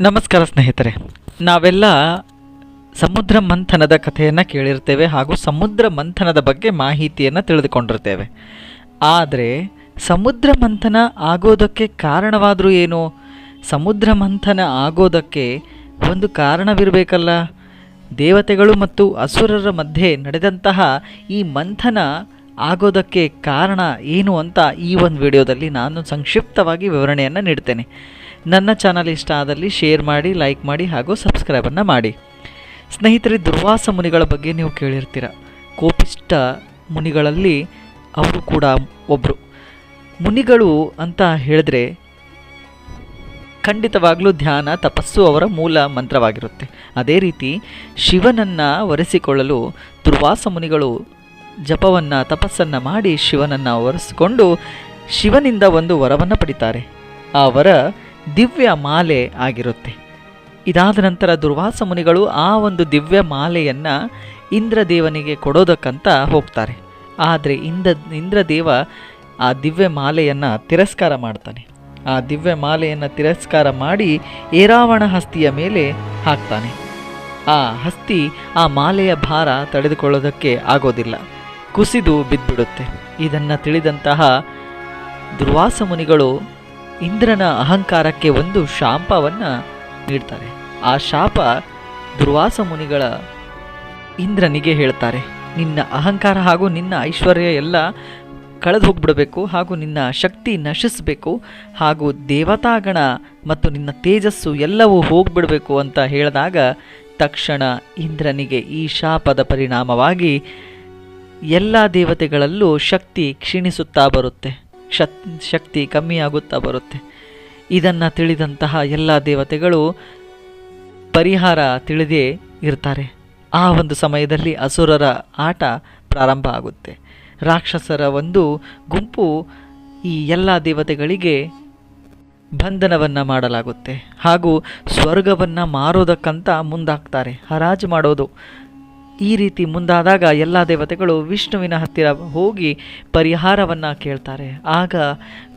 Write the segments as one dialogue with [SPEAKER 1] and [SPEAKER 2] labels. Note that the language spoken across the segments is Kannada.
[SPEAKER 1] ನಮಸ್ಕಾರ ಸ್ನೇಹಿತರೆ. ನಾವೆಲ್ಲ ಸಮುದ್ರ ಮಂಥನದ ಕಥೆಯನ್ನು ಕೇಳಿರ್ತೇವೆ ಹಾಗೂ ಸಮುದ್ರ ಮಂಥನದ ಬಗ್ಗೆ ಮಾಹಿತಿಯನ್ನು ತಿಳಿದುಕೊಂಡಿರ್ತೇವೆ. ಆದರೆ ಸಮುದ್ರ ಮಂಥನ ಆಗೋದಕ್ಕೆ ಕಾರಣವಾದರೂ ಏನು? ಸಮುದ್ರ ಮಂಥನ ಆಗೋದಕ್ಕೆ ಒಂದು ಕಾರಣವಿರಬೇಕಲ್ಲ. ದೇವತೆಗಳು ಮತ್ತು ಅಸುರರ ಮಧ್ಯೆ ನಡೆದಂತಹ ಈ ಮಂಥನ ಆಗೋದಕ್ಕೆ ಕಾರಣ ಏನು ಅಂತ ಈ ಒಂದು ವಿಡಿಯೋದಲ್ಲಿ ನಾನು ಸಂಕ್ಷಿಪ್ತವಾಗಿ ವಿವರಣೆಯನ್ನು ನೀಡ್ತೇನೆ. ನನ್ನ ಚಾನಲ್ ಇಷ್ಟ ಆದಲ್ಲಿ ಶೇರ್ ಮಾಡಿ, ಲೈಕ್ ಮಾಡಿ ಹಾಗೂ ಸಬ್ಸ್ಕ್ರೈಬನ್ನು ಮಾಡಿ. ಸ್ನೇಹಿತರೆ, ದುರ್ವಾಸ ಮುನಿಗಳ ಬಗ್ಗೆ ನೀವು ಕೇಳಿರ್ತೀರ. ಕೋಪಿಷ್ಟ ಮುನಿಗಳಲ್ಲಿ ಅವರು ಕೂಡ ಒಬ್ಬರು ಮುನಿಗಳು ಅಂತ ಹೇಳಿದ್ರೆ ಖಂಡಿತವಾಗ್ಲೂ ಧ್ಯಾನ, ತಪಸ್ಸು ಅವರ ಮೂಲ ಮಂತ್ರವಾಗಿರುತ್ತೆ. ಅದೇ ರೀತಿ ಶಿವನನ್ನು ಒರೆಸಿಕೊಳ್ಳಲು ದುರ್ವಾಸ ಮುನಿಗಳು ಜಪವನ್ನು, ತಪಸ್ಸನ್ನು ಮಾಡಿ ಶಿವನನ್ನು ಒರೆಸಿಕೊಂಡು ಶಿವನಿಂದ ಒಂದು ವರವನ್ನು ಪಡಿತಾರೆ. ಆ ವರ ದಿವ್ಯ ಮಾಲೆ ಆಗಿರುತ್ತೆ. ಇದಾದ ನಂತರ ದುರ್ವಾಸ ಮುನಿಗಳು ಆ ಒಂದು ದಿವ್ಯ ಮಾಲೆಯನ್ನು ಇಂದ್ರದೇವನಿಗೆ ಕೊಡೋದಕ್ಕಂತ ಹೋಗ್ತಾರೆ. ಆದರೆ ಇಂದ, ಇಂದ್ರದೇವ ಆ ದಿವ್ಯ ಮಾಲೆಯನ್ನು ತಿರಸ್ಕಾರ ಮಾಡ್ತಾನೆ. ಆ ದಿವ್ಯ ಮಾಲೆಯನ್ನು ತಿರಸ್ಕಾರ ಮಾಡಿ ಏರಾವಣ ಹಸ್ತಿಯ ಮೇಲೆ ಹಾಕ್ತಾನೆ. ಆ ಹಸ್ತಿ ಆ ಮಾಲೆಯ ಭಾರ ತಡೆದುಕೊಳ್ಳೋದಕ್ಕೆ ಆಗೋದಿಲ್ಲ. ಕುಸಿದು ಬಿದ್ದುಬಿಡುತ್ತೆ. ಇದನ್ನು ತಿಳಿದಂತಹ ದುರ್ವಾಸ ಮುನಿಗಳು ಇಂದ್ರನ ಅಹಂಕಾರಕ್ಕೆ ಒಂದು ಶಾಪವನ್ನು ನೀಡ್ತಾರೆ. ಆ ಶಾಪ ದುರ್ವಾಸ ಮುನಿಗಳ ಇಂದ್ರನಿಗೆ ಹೇಳ್ತಾರೆ. ನಿನ್ನ ಅಹಂಕಾರ ಹಾಗೂ ನಿನ್ನ ಐಶ್ವರ್ಯ ಎಲ್ಲ ಕಳೆದು ಹೋಗ್ಬಿಡಬೇಕು ಹಾಗೂ ನಿನ್ನ ಶಕ್ತಿ ನಶಿಸಬೇಕು ಹಾಗೂ ದೇವತಾಗಣ ಮತ್ತು ನಿನ್ನ ತೇಜಸ್ಸು ಎಲ್ಲವೂ ಹೋಗ್ಬಿಡಬೇಕು ಅಂತ ಹೇಳಿದಾಗ ತಕ್ಷಣ ಇಂದ್ರನಿಗೆ ಈ ಶಾಪದ ಪರಿಣಾಮವಾಗಿ ಎಲ್ಲ ದೇವತೆಗಳಲ್ಲೂ ಶಕ್ತಿ ಕ್ಷೀಣಿಸುತ್ತಾ ಬರುತ್ತೆ. ಶಕ್, ಶಕ್ತಿ ಕಮ್ಮಿಯಾಗುತ್ತಾ ಬರುತ್ತೆ. ಇದನ್ನು ತಿಳಿದಂತಹ ಎಲ್ಲ ದೇವತೆಗಳು ಪರಿಹಾರ ತಿಳಿದೇ ಇರ್ತಾರೆ. ಆ ಒಂದು ಸಮಯದಲ್ಲಿ ಅಸುರರ ಆಟ ಪ್ರಾರಂಭ ಆಗುತ್ತೆ. ರಾಕ್ಷಸರ ಒಂದು ಗುಂಪು ಈ ಎಲ್ಲ ದೇವತೆಗಳಿಗೆ ಬಂಧನವನ್ನು ಮಾಡಲಾಗುತ್ತೆ. ಹಾಗೂ ಸ್ವರ್ಗವನ್ನು ಮಾರೋದಕ್ಕಂತ ಮುಂದಾಗ್ತಾರೆ. ಹರಾಜು ಮಾಡೋದು ಈ ರೀತಿ ಮುಂದಾದಾಗ ಎಲ್ಲ ದೇವತೆಗಳು ವಿಷ್ಣುವಿನ ಹತ್ತಿರ ಹೋಗಿ ಪರಿಹಾರವನ್ನು ಕೇಳ್ತಾರೆ. ಆಗ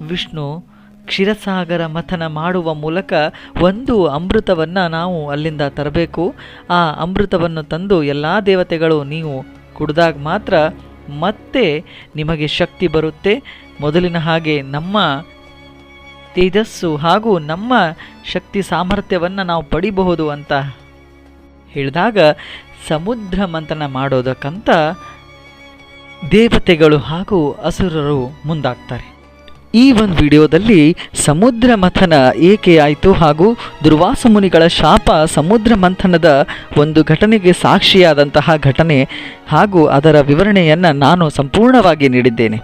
[SPEAKER 1] ವಿಷ್ಣು ಕ್ಷೀರಸಾಗರ ಮಥನ ಮಾಡುವ ಮೂಲಕ ಒಂದು ಅಮೃತವನ್ನು ನಾವು ಅಲ್ಲಿಂದ ತರಬೇಕು. ಆ ಅಮೃತವನ್ನು ತಂದು ಎಲ್ಲ ದೇವತೆಗಳು ನೀವು ಕುಡಿದಾಗ ಮಾತ್ರ ಮತ್ತೆ ನಿಮಗೆ ಶಕ್ತಿ ಬರುತ್ತೆ. ಮೊದಲಿನ ಹಾಗೆ ನಮ್ಮ ತೇಜಸ್ಸು ಹಾಗೂ ನಮ್ಮ ಶಕ್ತಿ ಸಾಮರ್ಥ್ಯವನ್ನು ನಾವು ಪಡಿಬಹುದು ಅಂತ ಹೇಳಿದಾಗ ಸಮುದ್ರ ಮಂಥನ ಮಾಡೋದಕ್ಕಂತ ದೇವತೆಗಳು ಹಾಗೂ ಅಸುರರು ಮುಂದಾಗ್ತಾರೆ. ಈ ಒಂದು ವಿಡಿಯೋದಲ್ಲಿ ಸಮುದ್ರ ಮಥನ ಏಕೆ ಆಯಿತು ಹಾಗೂ ದುರ್ವಾಸ ಮುನಿಗಳ ಶಾಪ ಸಮುದ್ರ ಮಂಥನದ ಒಂದು ಘಟನೆಗೆ ಸಾಕ್ಷಿಯಾದಂತಹ ಘಟನೆ ಹಾಗೂ ಅದರ ವಿವರಣೆಯನ್ನು ನಾನು ಸಂಪೂರ್ಣವಾಗಿ ನೀಡಿದ್ದೇನೆ.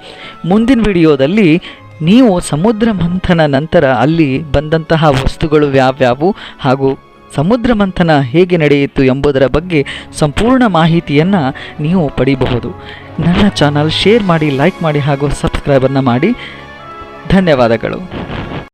[SPEAKER 1] ಮುಂದಿನ ವಿಡಿಯೋದಲ್ಲಿ ನೀವು ಸಮುದ್ರ ಮಂಥನ ನಂತರ ಅಲ್ಲಿ ಬಂದಂತಹ ವಸ್ತುಗಳು ಯಾವ್ಯಾವು ಹಾಗೂ ಸಮುದ್ರ ಮಂಥನ ಹೇಗೆ ನಡೆಯಿತು ಎಂಬುದರ ಬಗ್ಗೆ ಸಂಪೂರ್ಣ ಮಾಹಿತಿಯನ್ನು ನೀವು ಪಡಿಬಹುದು. ನನ್ನ ಚಾನಲ್ ಶೇರ್ ಮಾಡಿ, ಲೈಕ್ ಮಾಡಿ ಹಾಗೂ ಸಬ್ಸ್ಕ್ರೈಬನ್ನು ಮಾಡಿ. ಧನ್ಯವಾದಗಳು.